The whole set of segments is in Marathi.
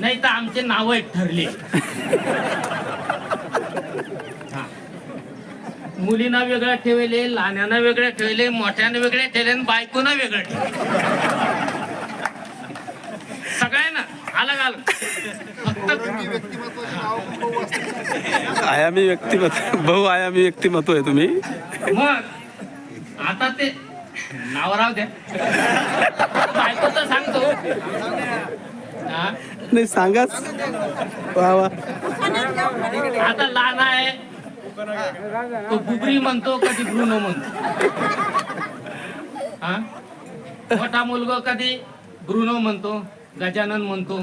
नाही तर आमचे नाव ठरले. हा. मुलींना वेगळं ठेवले लहान्यांना वेगळं ठेवले मोठ्यानं वेगळे ठेवले आणि बायकोनं वेगळं ठेवले. सगळ्यांना अलग अलग. फक्त आयामी व्यक्तिमत्व बहु आयामी व्यक्तिमत्व आहे तुम्ही. मग आता ते नाव राव द्या. बायकोचं सांगतो. नाही सांगाच वा वा. आता लहान आहे. तो गुबरी म्हणतो कधी ब्रुनो म्हणतो? हा? मोठा मुलगा कधी ब्रुनो म्हणतो? गजानन म्हणतो.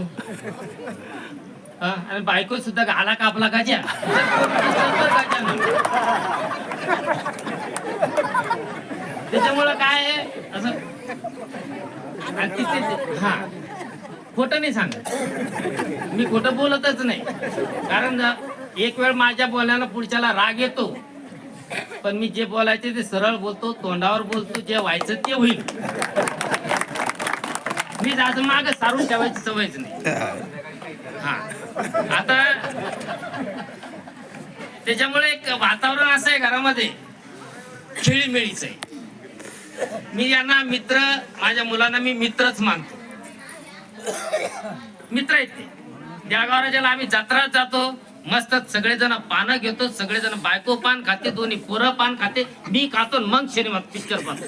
हा? आणि बायको सुद्धा गाला कापला गजा गजानन त्याच्यामुळं काय आहे? असं हा. खोटं नाही सांगत. मी खोटं बोलतच नाही. कारण एक वेळ माझ्या बोलण्याला पुढच्याला राग येतो. पण मी जे बोलायचे ते सरळ बोलतो तोंडावर बोलतो जे व्हायचं ते होईल. मी असं माग सारून ठेवायची सवयच नाही. हा. आता त्याच्यामुळे एक वातावरण असं आहे घरामध्ये. खेळीमेळीच आहे. मी यांना मित्र माझ्या मुलांना मी मित्रच मानतो. मित्र आहेत ते. देळगावराजाला आम्ही जत्रात जातो मस्त सगळेजण पानं घेतो सगळेजण बायको पान खाते दोन्ही पोरं पान खाते मी खातो मग सिनेमा पिक्चर पाहतो.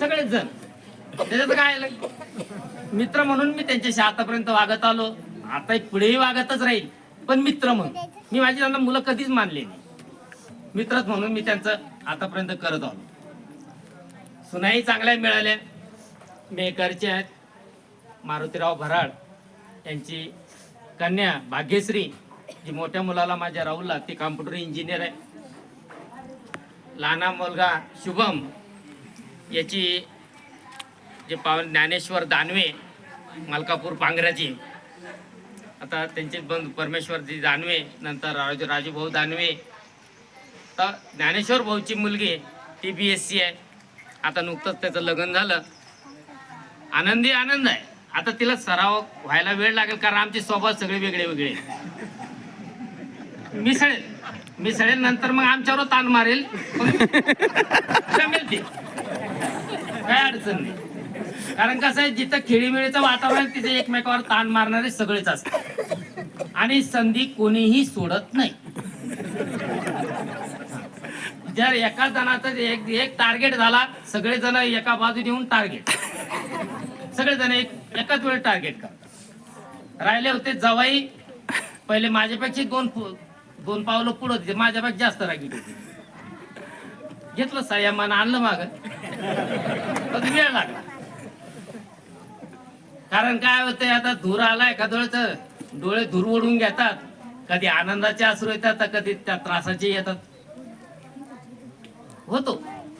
सगळेच जण त्याच्यात काय आलं? मित्र म्हणून मी त्यांच्याशी आतापर्यंत वागत आलो. आता पुढेही वागतच राहील. पण मित्र म्हणून. मी माझी त्यांना मुलं कधीच मानले नाही. मित्रच म्हणून मी त्यांचं आतापर्यंत करत आलो. सुनाही चांगल्या मिळाल्या. मेकरचे आहेत. मारुतीराव भराड यांची कन्या भाग्यश्री जी मोठ्या मुलाला माझ्या राहुलला ती कॉम्प्युटर इंजिनियर आहे. लहाना मुलगा शुभम याची जे पावन ज्ञानेश्वर दानवे मलकापूर पांगऱ्याची. आता त्यांचे बंधू परमेश्वरजी दानवे नंतर राजू राजूभाऊ दानवे. तर ज्ञानेश्वर भाऊची मुलगी टी बी एस सी आहे. आता नुकतंच त्याचं लग्न झालं. आनंदी आनंद आहे. आता तिला सराव व्हायला वेळ लागेल कारण आमचे स्वभाव सगळे वेगळे वेगळे आहेत. मिसळेल मिसळेल नंतर मग आमच्यावर ताण मारेल. जमेल काय अडचण नाही. कारण कसं आहे जिथं खेळीमेळीचं वातावरण तिथे एकमेकावर ताण मारणारे सगळेच असतात. आणि संधी कोणीही सोडत नाही. जर एका जणाचा एक एक टार्गेट झाला सगळे जण एका बाजूने येऊन टार्गेट सगळे जण एक एकाच वेळेस टार्गेट करतात. राहिले होते जवाई पहिले माझ्यापेक्षा दोन दोन पावलं पुढे होते माझ्यापेक्षा जास्त रागीट होती. घेतलं संयमान आणलं माग. पण वेळ लागला. कारण काय होतंय आता धूर आला का डोळ्याचं डोळे धूर ओढून घेतात. कधी आनंदाचे अश्रू येतात तर कधी त्या त्रासाचे येतात. होतो.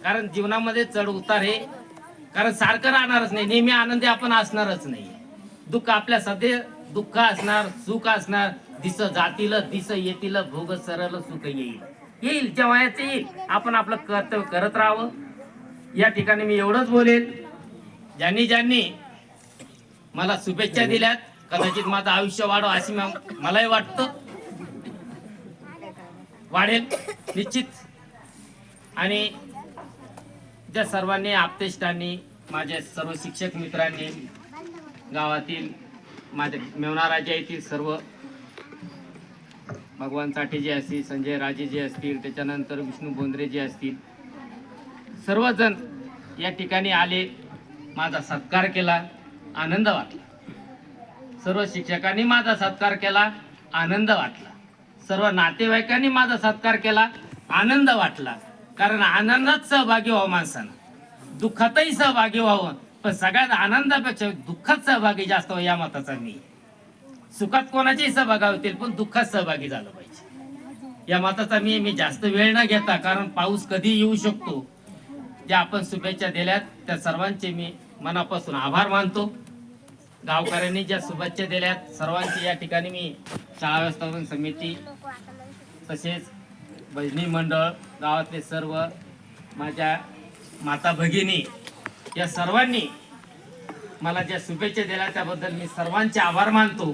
कारण जीवनामध्ये चढ उतार हे कारण सारखं राहणारच नाही. नेहमी आनंदी आपण असणारच नाही. दुःख आपल्या सध्या दुःख असणार सुख असणार दिस जातील दिस येतील भोग सरळ सुख येईल. येईल जेव्हा याचं येईल. आपण आपलं कर्तव्य करत राहावं. या ठिकाणी मी एवढंच बोलेल ज्यांनी ज्यांनी मला शुभेच्छा दिल्यात कदाचित माझं आयुष्य वाढव अशी मलाही वाटतं. वाढेल. निश्चित. आणि त्या सर्वांनी आपतेष्टांनी माझ्या सर्व शिक्षक मित्रांनी गावातील माझ्या मेवणाराजा येथील सर्व भगवान साठे जे असतील संजय राजे जे असतील त्याच्यानंतर विष्णू बोंद्रे जे असतील सर्वजण या ठिकाणी आले माझा सत्कार केला आनंद वाटला. सर्व शिक्षकांनी माझा सत्कार केला आनंद वाटला. सर्व नातेवाईकांनी माझा सत्कार केला आनंद वाटला. कारण आनंदात सहभागी व्हावं माणसानं. दुःखातही सहभागी व्हावं. पण सगळ्यात आनंदापेक्षा दुःखात सहभागी जास्त या मताचा मी. सुखात कोणाचेही सहभागी होतील पण दुःखात सहभागी झालं पाहिजे. या मताचा मी मी जास्त वेळ न घेता कारण पाऊस कधी येऊ शकतो ज्या आपण शुभेच्छा दिल्यात त्या सर्वांचे मी मनापासून आभार मानतो. गावकऱ्यांनी ज्या शुभेच्छा दिल्यात सर्वांची या ठिकाणी मी शाळा व्यवस्थापन समिती तसेच भजनी मंडळ गावातले सर्व माझ्या माता भगिनी या सर्वांनी मला ज्या शुभेच्छा दिल्या त्याबद्दल मी सर्वांचे आभार मानतो.